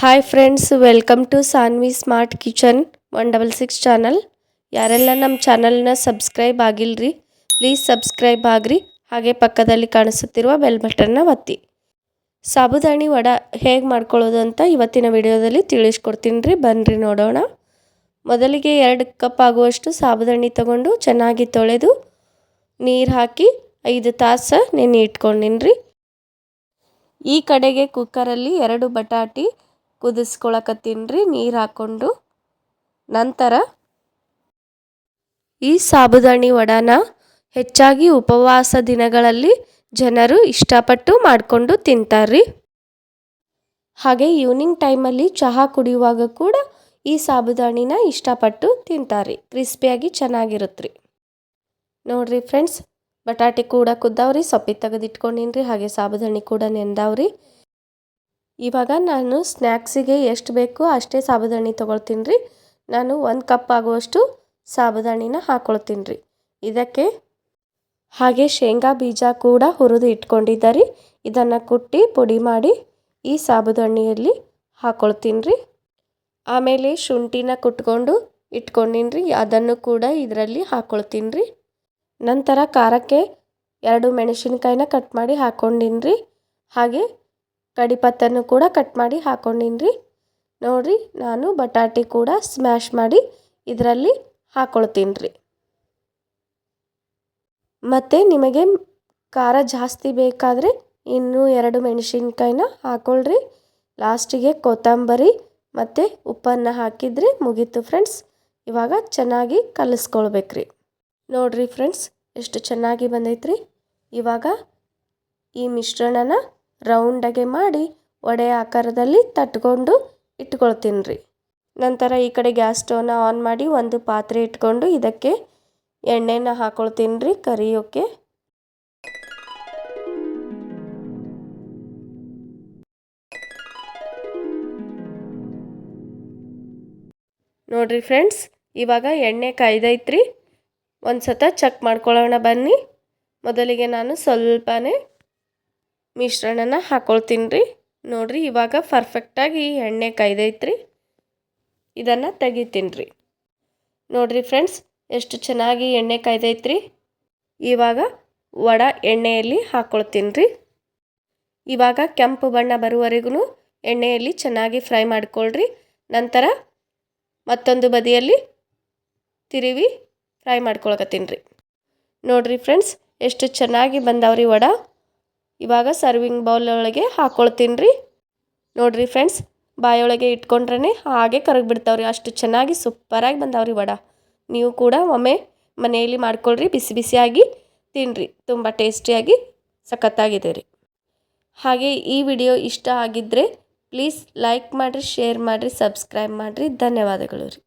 Hi friends welcome to Sanvi smart kitchen one double six channel ಯಾರೆಲ್ಲ ನಮ್ಮ ಚಾನಲ್ನ subscribe ಆಗಿಲ್ರಿ ಪ್ಲೀಸ್ ಸಬ್ಸ್ಕ್ರೈಬ್ ಆಗ್ರಿ. ಹಾಗೆ ಪಕ್ಕದಲ್ಲಿ ಕಾಣಿಸುತ್ತಿರುವ ಬೆಲ್ ಬಟನ್ನ ಒತ್ತಿ. ಸಾಬುದಾಣಿ ವಡ ಹೇಗೆ ಮಾಡ್ಕೊಳ್ಳೋದು ಅಂತ ಇವತ್ತಿನ ವಿಡಿಯೋದಲ್ಲಿ ತಿಳಿಸ್ಕೊಡ್ತೀನಿ ರೀ ಬನ್ನಿರಿ ನೋಡೋಣ. ಮೊದಲಿಗೆ ಎರಡು ಕಪ್ ಆಗುವಷ್ಟು ಸಾಬುದಾಣಿ ತಗೊಂಡು ಚೆನ್ನಾಗಿ ತೊಳೆದು ನೀರು ಹಾಕಿ ಐದು ತಾಸು ನೆನೆ ಇಟ್ಕೊಂಡಿನ್ರಿ. ಈ ಕಡೆಗೆ ಕುಕ್ಕರಲ್ಲಿ ಎರಡು ಬಟಾಟಿ ಕುದಿಸ್ಕೊಳಕತ್ತೀನಿ ರೀ, ನೀರು ಹಾಕ್ಕೊಂಡು ನಂತರ ಈ ಸಾಬುದಾಣಿ ವಡಾನ ಹೆಚ್ಚಾಗಿ ಉಪವಾಸ ದಿನಗಳಲ್ಲಿ ಜನರು ಇಷ್ಟಪಟ್ಟು ಮಾಡಿಕೊಂಡು ತಿಂತಾರ್ರಿ. ಹಾಗೆ ಈವ್ನಿಂಗ್ ಟೈಮಲ್ಲಿ ಚಹಾ ಕುಡಿಯುವಾಗ ಕೂಡ ಈ ಸಾಬುದಾಣಿನ ಇಷ್ಟಪಟ್ಟು ತಿಂತಾರೆ ಕ್ರಿಸ್ಪಿಯಾಗಿ ಚೆನ್ನಾಗಿರುತ್ತೆ ನೋಡಿರಿ ಫ್ರೆಂಡ್ಸ್ ಬಟಾಟೆ ಕೂಡ ಕುದ್ದಾವ್ರಿ ಸೊಪ್ಪಿ ತೆಗೆದಿಟ್ಕೊಂಡಿನ್ರಿ, ಹಾಗೆ ಸಾಬುದಾಣಿ ಕೂಡ ನೆಂದಾವ್ರಿ. ಇವಾಗ ನಾನು ಸ್ನ್ಯಾಕ್ಸಿಗೆ ಎಷ್ಟು ಬೇಕು ಅಷ್ಟೇ ಸಾಬುದಾಣಿ ತೊಗೊಳ್ತೀನಿ ರೀ ನಾನು ಒಂದು ಕಪ್ ಆಗುವಷ್ಟು ಸಾಬುದಾಣಿನ ಹಾಕ್ಕೊಳ್ತೀನಿ ರೀ ಇದಕ್ಕೆ ಹಾಗೆ ಶೇಂಗಾ ಬೀಜ ಕೂಡ ಹುರಿದು ಇಟ್ಕೊಂಡಿದ್ದಾರೆ. ಇದನ್ನು ಕುಟ್ಟಿ ಪುಡಿ ಮಾಡಿ ಈ ಸಾಬುದಾಣಿಯಲ್ಲಿ ಹಾಕ್ಕೊಳ್ತೀನಿ ರೀ ಆಮೇಲೆ ಶುಂಠಿನ ಕುಟ್ಕೊಂಡು ಇಟ್ಕೊಂಡಿನಿ ರೀ ಅದನ್ನು ಕೂಡ ಇದರಲ್ಲಿ ಹಾಕ್ಕೊಳ್ತೀನಿ ರೀ ನಂತರ ಖಾರಕ್ಕೆ ಎರಡು ಮೆಣಸಿನ್ಕಾಯಿನ ಕಟ್ ಮಾಡಿ ಹಾಕ್ಕೊಂಡಿನಿ ರೀ ಹಾಗೆ ಕಡಿಪತ್ತನ್ನು ಕೂಡ ಕಟ್ ಮಾಡಿ ಹಾಕ್ಕೊಂಡಿನಿ ರೀ ನೋಡಿರಿ, ನಾನು ಬಟಾಟೆ ಕೂಡ ಸ್ಮ್ಯಾಶ್ ಮಾಡಿ ಇದರಲ್ಲಿ ಹಾಕ್ಕೊಳ್ತೀನಿ ರೀ ಮತ್ತು ನಿಮಗೆ ಖಾರ ಜಾಸ್ತಿ ಬೇಕಾದರೆ ಇನ್ನೂ ಎರಡು ಮೆಣಸಿನ್ಕಾಯಿನ ಹಾಕ್ಕೊಳ್ರಿ ಲಾಸ್ಟಿಗೆ ಕೊತ್ತಂಬರಿ ಮತ್ತು ಉಪ್ಪನ್ನು ಹಾಕಿದರೆ ಮುಗೀತು ಫ್ರೆಂಡ್ಸ್ ಇವಾಗ ಚೆನ್ನಾಗಿ ಕಲಿಸ್ಕೊಳ್ಬೇಕ್ರಿ. ನೋಡಿರಿ ಫ್ರೆಂಡ್ಸ್ ಎಷ್ಟು ಚೆನ್ನಾಗಿ ಬಂದೈತ್ರಿ. ಇವಾಗ ಈ ಮಿಶ್ರಣನ ರೌಂಡಾಗೆ ಮಾಡಿ ವಡೆ ಆಕಾರದಲ್ಲಿ ತಟ್ಕೊಂಡು ಇಟ್ಕೊಳ್ತೀನಿ ರೀ ನಂತರ ಈ ಕಡೆ ಗ್ಯಾಸ್ ಸ್ಟವ್ನ ಆನ್ ಮಾಡಿ ಒಂದು ಪಾತ್ರೆ ಇಟ್ಕೊಂಡು ಇದಕ್ಕೆ ಎಣ್ಣೆನ ಹಾಕೊಳ್ತೀನಿ ರೀ ಕರಿಯೋಕ್ಕೆ ನೋಡಿರಿ ಫ್ರೆಂಡ್ಸ್, ಇವಾಗ ಎಣ್ಣೆ ಕಾಯ್ದೈತ್ರಿ. ಒಂದು ಸತ ಚೆಕ್ ಮಾಡ್ಕೊಳ್ಳೋಣ ಬನ್ನಿ. ಮೊದಲಿಗೆ ನಾನು ಸ್ವಲ್ಪನೇ ಮಿಶ್ರಣನ ಹಾಕ್ಕೊಳ್ತೀನಿ ರೀ ನೋಡಿರಿ, ಇವಾಗ ಪರ್ಫೆಕ್ಟಾಗಿ ಎಣ್ಣೆ ಕಾಯ್ದೈತ್ರಿ. ಇದನ್ನು ತೆಗಿತೀನಿ ರೀ ನೋಡಿರಿ ಫ್ರೆಂಡ್ಸ್ ಎಷ್ಟು ಚೆನ್ನಾಗಿ ಎಣ್ಣೆ ಕಾಯ್ದೈತ್ರಿ. ಇವಾಗ ವಡ ಎಣ್ಣೆಯಲ್ಲಿ ಹಾಕ್ಕೊಳ್ತೀನಿ ರೀ ಇವಾಗ ಕೆಂಪು ಬಣ್ಣ ಬರುವವರೆಗೂ ಎಣ್ಣೆಯಲ್ಲಿ ಚೆನ್ನಾಗಿ ಫ್ರೈ ಮಾಡಿಕೊಳ್ಳ್ರಿ ನಂತರ ಮತ್ತೊಂದು ಬದಿಯಲ್ಲಿ ತಿರುವಿ ಫ್ರೈ ಮಾಡ್ಕೊಳಕತ್ತೀನಿ ರೀ ನೋಡಿರಿ ಫ್ರೆಂಡ್ಸ್ ಎಷ್ಟು ಚೆನ್ನಾಗಿ ಬಂದವ್ರಿ ವಡ. ಇವಾಗ ಸರ್ವಿಂಗ್ ಬೌಲ್ ಒಳಗೆ ಹಾಕ್ಕೊಳ್ತೀನಿ ರೀ ನೋಡಿರಿ ಫ್ರೆಂಡ್ಸ್ ಬಾಯೊಳಗೆ ಇಟ್ಕೊಂಡ್ರೆ ಹಾಗೆ ಕರಗಿಬಿಡ್ತಾವ್ರಿ, ಅಷ್ಟು ಚೆನ್ನಾಗಿ ಸೂಪರಾಗಿ ಬಂದಾವ್ರಿ ವಡ. ನೀವು ಕೂಡ ಒಮ್ಮೆ ಮನೆಯಲ್ಲಿ ಮಾಡ್ಕೊಳ್ರಿ, ಬಿಸಿ ಬಿಸಿಯಾಗಿ ತಿನ್ನಿರಿ ತುಂಬ ಟೇಸ್ಟಿಯಾಗಿ ಸಖತ್ತಾಗಿದೆ ರೀ. ಹಾಗೆ ಈ ವಿಡಿಯೋ ಇಷ್ಟ ಆಗಿದ್ದರೆ ಪ್ಲೀಸ್ ಲೈಕ್ ಮಾಡಿರಿ ಶೇರ್ ಮಾಡಿರಿ ಸಬ್ಸ್ಕ್ರೈಬ್ ಮಾಡಿರಿ, ಧನ್ಯವಾದಗಳು ರೀ.